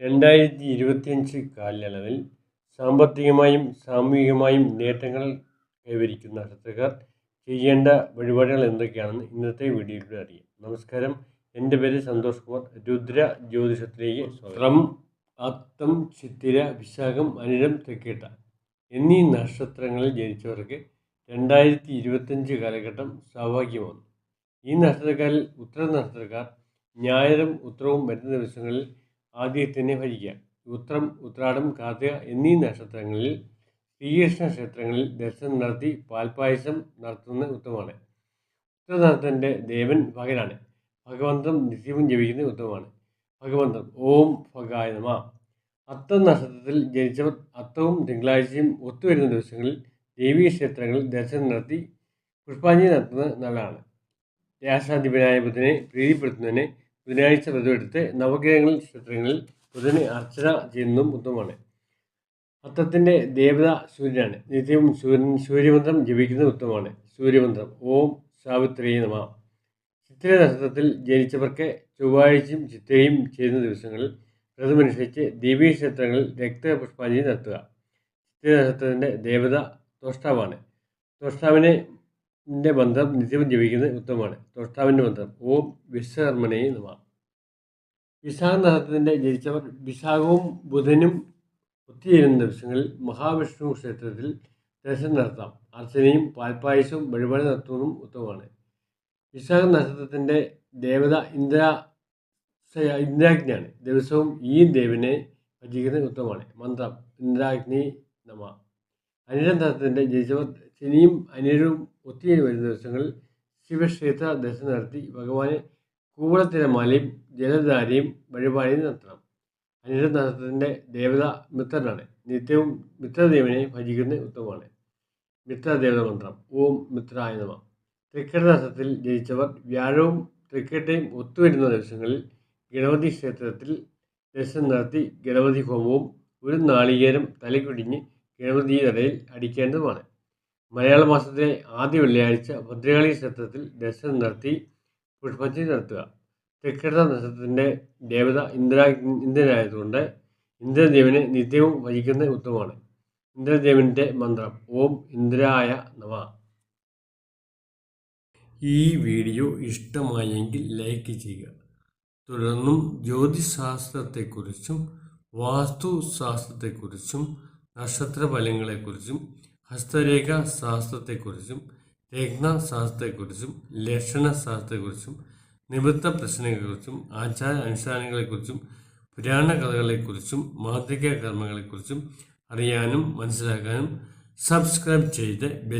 രണ്ടായിരത്തി ഇരുപത്തിയഞ്ച് കാലയളവിൽ സാമ്പത്തികമായും സാമൂഹികമായും നേട്ടങ്ങൾ കൈവരിക്കുന്ന നക്ഷത്രക്കാർ ചെയ്യേണ്ട വഴിപാടുകൾ എന്തൊക്കെയാണെന്ന് ഇന്നത്തെ വീഡിയോയിലൂടെ അറിയാം. നമസ്കാരം. എന്റെ പേര് സന്തോഷ് കുമാർ. രുദ്ര ജ്യോതിഷത്തിലേക്ക് സ്വത്രം അത്തം ചിത്തിര വിശാഖം അനിഴം തെക്കേട്ട എന്നീ നക്ഷത്രങ്ങളിൽ ജനിച്ചവർക്ക് രണ്ടായിരത്തി ഇരുപത്തഞ്ച് കാലഘട്ടം സൗഭാഗ്യമാണ്. ഈ നക്ഷത്രക്കാരിൽ ഉത്തര നക്ഷത്രക്കാർ ഞായറും ഉത്തരവും വരുന്ന ദിവസങ്ങളിൽ ആദ്യത്തിനെ ഭരിക്കുക ഉത്രം ഉത്രാടം കാർത്തിക എന്നീ നക്ഷത്രങ്ങളിൽ ശ്രീകൃഷ്ണ ക്ഷേത്രങ്ങളിൽ ദർശനം നടത്തി പാൽപ്പായസം നടത്തുന്നത് ഉത്തമമാണ്. ഉത്തരനാഥന്റെ ദേവൻ ഭഗനാണ് ഭഗവന്തം നിത്യവും ജപിക്കുന്നത് ഉത്തമമാണ്. ഭഗവന്തം ഓം ഭഗായ നമ. അത്തം നക്ഷത്രത്തിൽ ജനിച്ചവർ അത്തവും തിങ്കളാഴ്ചയും ഒത്തുവരുന്ന ദിവസങ്ങളിൽ ദേവീ ക്ഷേത്രങ്ങളിൽ ദർശനം നടത്തി പുഷ്പാഞ്ജലി നടത്തുന്നത് നല്ലതാണ്. രാഷ്ട്രാധിപനായ ബുദ്ധനെ പ്രീതിപ്പെടുത്തുന്നതിന് ബുധനാഴ്ച വ്രതമെടുത്ത് നവഗ്രഹങ്ങളിൽ ക്ഷേത്രങ്ങളിൽ ബുധന് അർച്ചന ചെയ്യുന്നതും ഉത്തമമാണ് അത്തത്തിന്റെ ദേവത സൂര്യനാണ്. നിത്യവും സൂര്യൻ സൂര്യമന്ത്രം ജപിക്കുന്നത് ഉത്തമമാണ് സൂര്യമന്ത്രം. ഓം സാവിത്രി നമ. ചിത്തിര നക്ഷത്രത്തിൽ ജനിച്ചവർക്ക് ചൊവ്വാഴ്ചയും ചിത്രയും ചെയ്യുന്ന ദിവസങ്ങളിൽ വ്രതമനുസരിച്ച് ദേവീക്ഷേത്രങ്ങളിൽ രക്തപുഷ്പാഞ്ജലി നടത്തുക. ചിത്തിര നക്ഷത്രത്തിന്റെ ദേവത തോഷ്ടാവാണ്. തോഷ്ടാവിനെ ന്റെ ബന്ധം നിത്യവും ജപിക്കുന്നത് ഉത്തമമാണ്. തോഷ്ടാവിന്റെ മന്ത്രം ഓം വിശ്വകർമ്മനെ നമ. വിശാഖ നക്ഷത്രത്തിന്റെ ജനിച്ചവർ വിശാഖവും ബുധനും ഒത്തുചേരുന്ന ദിവസങ്ങളിൽ മഹാവിഷ്ണു ക്ഷേത്രത്തിൽ ദർശനം നടത്താം. അർച്ചനയും പാൽപ്പായസവും വഴിപാട് നടത്തുന്നതും ഉത്തമമാണ്. വിശാഖ നക്ഷത്രത്തിന്റെ ദേവത ഇന്ദ്ര ഇന്ദ്രാഗ്നിയാണ്. ദിവസവും ഈ ദേവിനെ ഭജിക്കുന്നത് ഉത്തമമാണ്. മന്ത്രം. ഇന്ദ്രാഗ്നി നമ. അനിരന്ധത്തിന്റെ ജനിച്ചവർ ശനിയും അനിഴവും ഒത്തുചേരി വരുന്ന ദിവസങ്ങളിൽ ശിവക്ഷേത്ര ദർശനം നടത്തി ഭഗവാനെ കൂവളത്തിരമാലയും ജലധാരയും വഴിപാടിയും നടത്തണം അനിഴ നക്ഷത്രത്തിന്റെ ദേവത മിത്രനാണ്. നിത്യവും മിത്രദേവനെ ഭജിക്കുന്നത് ഉത്തമമാണ് മിത്രദേവത മന്ത്രം. ഓം മിത്രായ നമ. തൃക്കേട്ട നക്ഷത്രത്തിൽ ജനിച്ചവർ വ്യാഴവും തൃക്കേട്ടയും ഒത്തുവരുന്ന ദിവസങ്ങളിൽ ഗണപതി ക്ഷേത്രത്തിൽ ദർശനം നടത്തി ഗണപതി ഹോമവും ഒരു നാളികേരം തലയ്ക്കൊടിഞ്ഞ് ഗണപതി തടയിൽ അടിക്കേണ്ടതുമാണ്. മലയാള മാസത്തിലെ ആദ്യ വെള്ളിയാഴ്ച ഭദ്രകാളി ക്ഷേത്രത്തിൽ ദർശനം നടത്തി പുഷ്പാഞ്ജലി നടത്തുക. തൃക്കേട്ട നക്ഷത്രത്തിന്റെ ദേവത ഇന്ദ്ര ഇന്ദ്രനായതുകൊണ്ട് ഇന്ദ്രദേവനെ നിത്യവും ഭജിക്കുന്നത് ഉത്തമമാണ്. ഇന്ദ്രദേവന്റെ മന്ത്രം ഓം ഇന്ദ്രായ നമ. ഈ വീഡിയോ ഇഷ്ടമായെങ്കിൽ ലൈക്ക് ചെയ്യുക. തുടർന്നും ജ്യോതിശാസ്ത്രത്തെക്കുറിച്ചും വാസ്തുശാസ്ത്രത്തെക്കുറിച്ചും നക്ഷത്രഫലങ്ങളെക്കുറിച്ചും ഹസ്തരേഖ ശാസ്ത്രത്തെക്കുറിച്ചും രത്നശാസ്ത്രത്തെക്കുറിച്ചും ലക്ഷണശാസ്ത്രത്തെക്കുറിച്ചും നിമിത്ത പ്രശ്നങ്ങളെക്കുറിച്ചും ആചാര അനുഷ്ഠാനങ്ങളെക്കുറിച്ചും പുരാണ കഥകളെക്കുറിച്ചും മാന്ത്രിക കർമ്മങ്ങളെക്കുറിച്ചും അറിയാനും മനസ്സിലാക്കാനും സബ്സ്ക്രൈബ് ചെയ്ത് ബെൽ